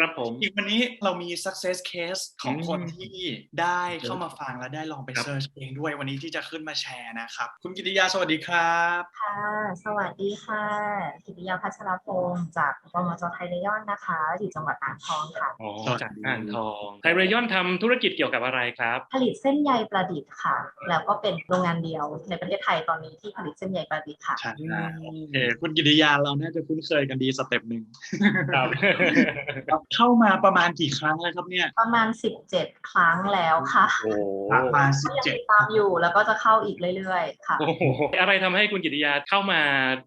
ครับผมอีกวันนี้เรามี success case ของอืมคนที่ได้เข้ามาฟังและได้ลองไปครับเซิร์ชเองด้วยวันนี้ที่จะขึ้นมาแชร์นะครับ คุณกิติยาสวัสดีครับค่ะสวัสดีค่ะ กิติยาพัชรพงศ์จากกมจไทยเรยอนนะคะอยู่จังหวัดอ่างทองค่ะอ๋อสวัสดีจากอ่างทองไทยเรยอนทำธุรกิจเกี่ยวกับอะไรครับ ผลิตเส้นใยประดิษฐ์ค่ะ แล้วก็เป็นโรงงานเดียวในประเทศไทยตอนนี้ที่ผลิตเส้นใยประดิษฐ์ค่ะใช่โอเคคุณกิติยาเราน่าจะคุ้นเคยกันดีสเต็ปหนึ่งครับเข้ามาประมาณกี่ครั้งแล้วครับเนี่ย ประมาณ17ครั้งแล้วค่ะโอ้ประมาณก็ยัง17ติดตามอยู่แล้วก็จะเข้าอีกเรื่อยๆ ค่ะโอ้โหอะไรทำให้คุณกิติยาเข้ามา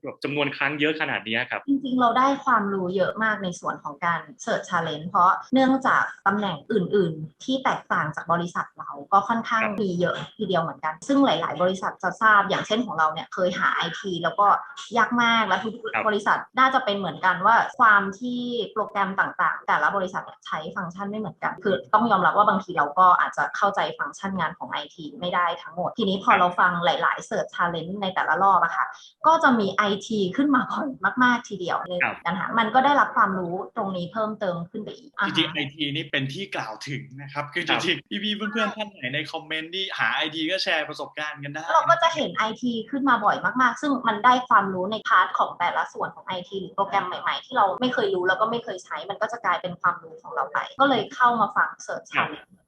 แบบจำนวนครั้งเยอะขนาดนี้ครับ จริงๆ เราได้ความรู้เยอะมากในส่วนของการ Search Challenge เพราะเนื่องจากตำแหน่งอื่น ๆ ที่แตกต่างจากบริษัทเราก็ค่อนข้างครับมีเยอะทีเดียวเหมือนกัน ซึ่งหลาย ๆ บริษัทจะทราบอย่างเช่นของเราเนี่ยเคยหา IT แล้วก็ยากมากและทุกบริษัทน่าจะเป็นเหมือนกันว่าความที่โปรแกรมต่าง ๆแต่ละบริษัทเนี่ยใช้ฟังก์ชันไม่เหมือนกัน คือต้องยอมรับว่าบางทีเราก็อาจจะเข้าใจฟังก์ชันงานของ IT ไม่ได้ทั้งหมด ทีนี้พอเราฟังหลายๆ Search Challenge ในแต่ละรอบอะค่ะ ก็จะมี IT ขึ้นมาบ่อยมาก ๆ ทีเดียวเลยครับนะคะมันก็ได้รับความรู้ตรงนี้เพิ่มเติมขึ้นไปอีกจริงๆไอทีนี่เป็นที่กล่าวถึงนะครับคือจริงๆพี่ๆเพื่อนๆท่านไหนในคอมเมนต์ที่หาไอทีก็แชร์ประสบการณ์กันได้เราก็จะเห็น IT ขึ้นมาบ่อยมาก ๆ ซึ่งมันได้ความรู้ในพาร์ทของแต่ละส่วนของ IT หรือโปรแกรมใหม่ ๆ ที่เราไม่เคยรู้แล้วก็ไม่เคยใช้มันก็จะกลายเป็นความรู้ของเราไป ก็เลยเข้ามาฟังเสิร์ชชันเลนจ์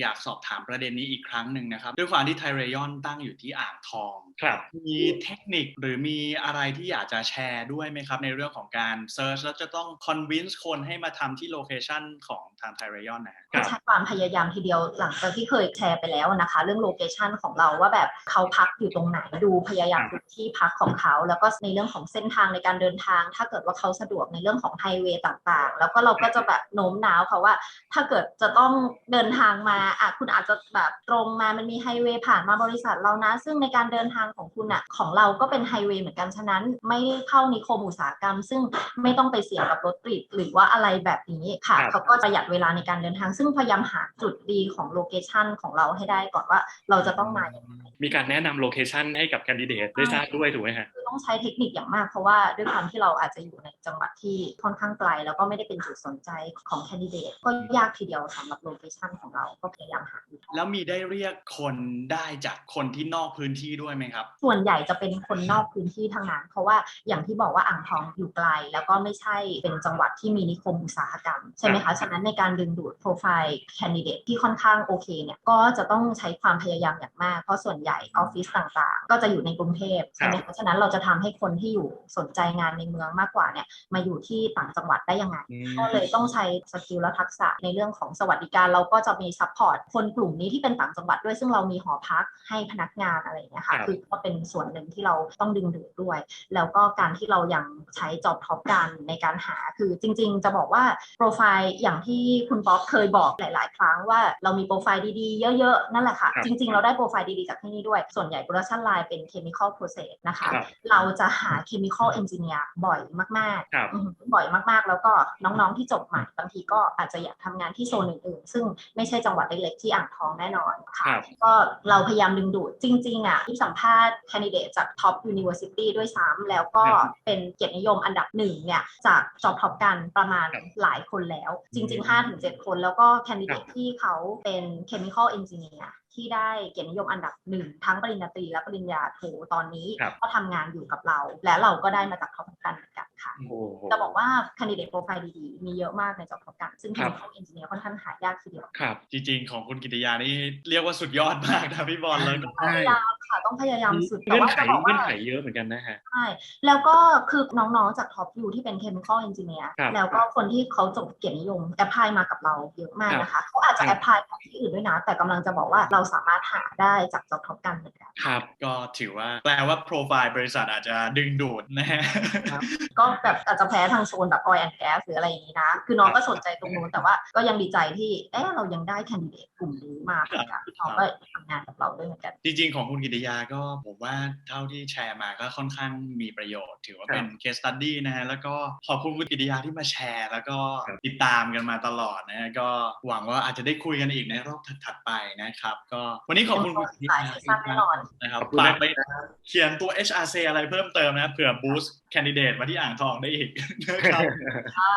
อยากสอบถามประเด็นนี้อีกครั้งหนึ่งนะครับ ด้วยความที่ไทเรยอนตั้งอยู่ที่อ่างทอง ครับมีเทคนิคหรือมีอะไรที่อยากจะแชร์ด้วยไหมครับ ในเรื่องของการเซิร์ชแล้วจะต้องคอนวินส์คนให้มาทำที่โลเคชันของทางไทเรยอนนะฮะครับใช้ความพยายามทีเดียวหลังจากที่เคยแชร์ไปแล้วนะคะ เรื่องโลเคชันของเราว่าแบบเขาพักอยู่ตรงไหนดูพยายามครับดูที่พักของเขา แล้วก็ในเรื่องของเส้นทางในการเดินทาง ถ้าเกิดว่าเขาสะดวกในเรื่องของไฮเวย์ต่างๆ แล้วก็เราก็จะแบบโน้มน้าวเขาว่า ถ้าเกิดจะต้องเดินทางมาอะคุณอาจจะแบบตรงมามันมีไฮเวย์ผ่านมาบริษัทเรานะ ซึ่งในการเดินทางของคุณอะของเราก็เป็นไฮเวย์เหมือนกันฉะนั้น ไม่ได้เข้านิคมอุตสาหกรรม ซึ่งไม่ต้องไปเสี่ยงกับรถติดหรือว่าอะไรแบบนี้ค่ะครับเขาก็ประหยัดเวลาในการเดินทาง ซึ่งพยายามหาจุดดีของโลเคชันของเราให้ได้ก่อนว่าเราจะต้องมาอย่างไรมีการแนะนำโลเคชันให้กับแคนดิเดตได้ทราบด้วยถูกไหมฮะคือต้องใช้เทคนิคอย่างมากเพราะว่าด้วยความที่เราอาจจะอยู่ในจังหวัดที่ค่อนข้างไกล แล้วก็ไม่ได้เป็นจุดสนใจของแคนดิเดตก็ยากทีเดียวสำหรับโลเคชันของเราก็พยายามหาอยู่แล้วมีได้เรียกคนได้จากคนที่นอกพื้นที่ด้วยไหมครับ ส่วนใหญ่จะเป็นคนนอกพื้นที่ทั้งนั้น เพราะว่าอย่างที่บอกว่าอ่างทองอยู่ไกล แล้วก็ไม่ใช่เป็นจังหวัดที่มีนิคมอุตสาหกรรมใช่ไหมคะฉะนั้นในการดึงดูดโปรไฟล์แคนดิเดตที่ค่อนข้างโอเคเนี่ยก็จะต้องใช้ความพยายามอย่างมาก เพราะส่วนใหญ่ออฟฟิศต่างๆ ก็จะอยู่ในกรุงเทพใช่ไหมคะฉะนั้นเราจะทำให้คนที่อยู่สนใจงานในเมืองมากกว่าเนี่ยมาอยู่ที่ต่างจังหวัดได้ยังไงก็เลยต้องใช้สกิลและทักษะในเรื่องของสวัสดิการเราก็จะมีซัพพอร์ตคนกลุ่มนี้ที่เป็นต่างจังหวัดด้วย ซึ่งเรามีหอพักให้พนักงานอะไรอย่างเงี้ยค่ะครับคือก็เป็นส่วนหนึ่งที่เราต้องดึงดูดด้วย แล้วก็การที่เรายังใช้จอบท็อปกันในการหาคือจริง ๆ จะบอกว่าโปรไฟล์อย่างที่คุณป๊อกเคยบอกหลาย ๆ ครั้งว่าเรามีโปรไฟล์ดีๆ เยอะ ๆ นั่นแหละค่ะครับจริง ๆ เราได้โปรไฟล์ดี ๆ จากที่นี่ด้วย ส่วนใหญ่ production line เป็น chemical process นะคะครับเราจะหา chemical engineer บ่อยมากๆครับอืมบ่อยมากๆ แล้วก็น้อง ๆ ที่จบใหม่บางทีก็อาจจะอยากทำงานที่โซนอื่น ๆ ซึ่งไม่ใช่จังหวัดเล็กๆที่อ่างทองแน่นอนค่ะครับก็เราพยายามดึงดูดจริง ๆ อะที่สัมภาษณ์แคนดิเดตจากท็อปยูนิเวอร์ซิตี้ด้วยซ้ำแล้วก็ครับเป็นเกียรตินิยมอันดับหนึ่งเนี่ยจากจอบท็อปกันประมาณครับหลายคนแล้ว จริงอืมๆ5-7 คนแล้วก็แคนดิเดคตรับที่เขาเป็นเคมีคอลเอนจิเนียร์ที่ได้เกียรตินิยมอันดับหนึ่งทั้งปริญญาตรีและปริญญาโทตอนนี้ครับก็ทำงานอยู่กับเรา และเราก็ได้มาจากท็อปกันเหมือนกัน ค่ะโอ้โหจะบอกว่า candidate profile ดีๆ มีเยอะมากในจอบท็อปกันซึ่งครับ chemical engineer ค่อนข้างหายากทีเดียวครับ จริงๆ ของคุณกิติยานี่เรียกว่าสุดยอดมากนะพี่บอลแล้วก็พยายาม ค่ะต้องพยายามสุดแต่เงื่อนว่าไขจะบอกเงื่ว่าอนไขเยอะเหมือนกันนะฮะใช่แล้วก็คือน้องๆจากท็อปยูที่เป็น chemical engineer ครับแล้วก็คนที่เขาจบเกียรตินิยมแอพพลายมากับเราเยอะมากนะคะเขาอาจจะคแอรับพพลายกับที่อื่นด้วยนะ แต่กำลังจะบอกว่าเราสามารถหาได้จากจอบท็อปกันเหมือนกันครับก็ถือว่าแปลว่าโปรไฟล์บริษัทอาจจะดึงดูดนะฮะก็แบบอาจจะแพ้ทางโซนแบบ oil and gas หรืออะไรอย่างนี้นะ คือน้องก็สนใจตรงนู้นแต่ว่าก็ยังดีใจที่เอ๊ะเรายังได้แคนดิเดตกลุ่มนี้มาเหมือนกันน้องก็ทำงานกับเราด้วยเหมือนกันจริงๆของคุณกิติยาก็ผมว่าเท่าที่แชร์มาก็ค่อนข้างมีประโยชน์ ถือว่าเป็น case study นะฮะแล้วก็ขอบคุณคุณกิติยาที่มาแชร์ แล้วก็ครับติดตามกันมาตลอดนะฮะก็หวังว่าอาจจะได้คุยกันอีกในรอบถัดๆไปนะครับ ก็วันนี้ขอบคุณคุณกิติหลายยาซีซั่นแน่นอนนะครับขอบคุณฝากนะไปเขียนตัว HRC อะไรเพิ่มเติมนะเผื่อ boost candidate มาที่อ่างทองได้อีกนะครับค่ะ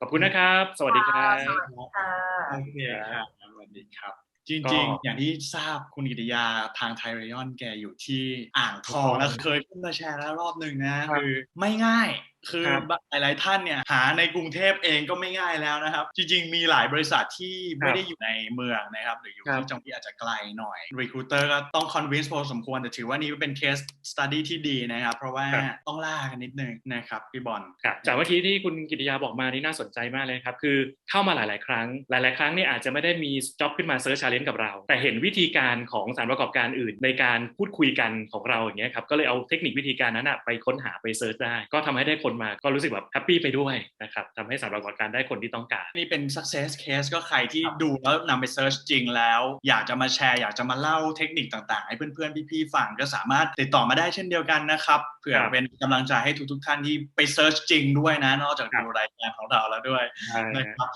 ขอบคุณนะครับ สวัสดีครับสวัสดีค่ะโอเคครับสวัสดีครับ จก็ริงๆ อย่างที่ทราบคุณกิติยาทางไทยเรยอนแกอยู่ที่อ่างทองแล้วเคยขึ้นมาแชร์แล้วรอบหนึ่งนะครับคือไม่ง่าย คือครับหลายๆท่านเนี่ยหาในกรุงเทพเองก็ไม่ง่ายแล้วนะครับ จริงๆ มีหลายบริษัทที่ไม่ได้อยู่ในเมืองนะครับ หรืออยู่ครับที่จังหวัดที่อาจจะไกลหน่อย Recruiter ก็ต้อง convince พอสมควร แต่ถือว่านี้เป็น case study ที่ดีนะครับ เพราะว่าครับต้องล่ากันนิดนึงนะครับ พี่บอลครับจากเมื่อกี้ที่คุณกิติยาบอกมานี่น่าสนใจมากเลยครับ คือเข้ามาหลาย ๆ ครั้ง หลาย ๆ ครั้งเนี่ยอาจจะไม่ได้มีจ็อบขึ้นมาเซิร์ชชาเลนจ์กับเรา แต่เห็นวิธีการของสารประกอบการอื่น ในการพูดคุยกันของเราอย่างเงี้ยครับก็เลยเอาเทคนิควิธีการนั้นนะไปค้นหาไปเซิร์ชได้ ก็ทำให้ได้คนมาก็รู้สึกแบบแฮปปี้ไปด้วยนะครับทำให้สารประกอบการได้คนที่ต้องการ นี่เป็น success case ก็ใครที่ดูแล้วนำไป search จริงแล้ว อยากจะมาแชร์ อยากจะมาเล่าเทคนิคต่างๆ ให้เพื่อนๆ พี่ๆฟังก็สามารถติดต่อมาได้เช่นเดียวกันนะครับเผื่อครับเป็นกำลังใจให้ทุกๆท่านที่ไป search จริงด้วยนะ นอกจากครับดูรายการของเราแล้วด้วยใช่นะครับ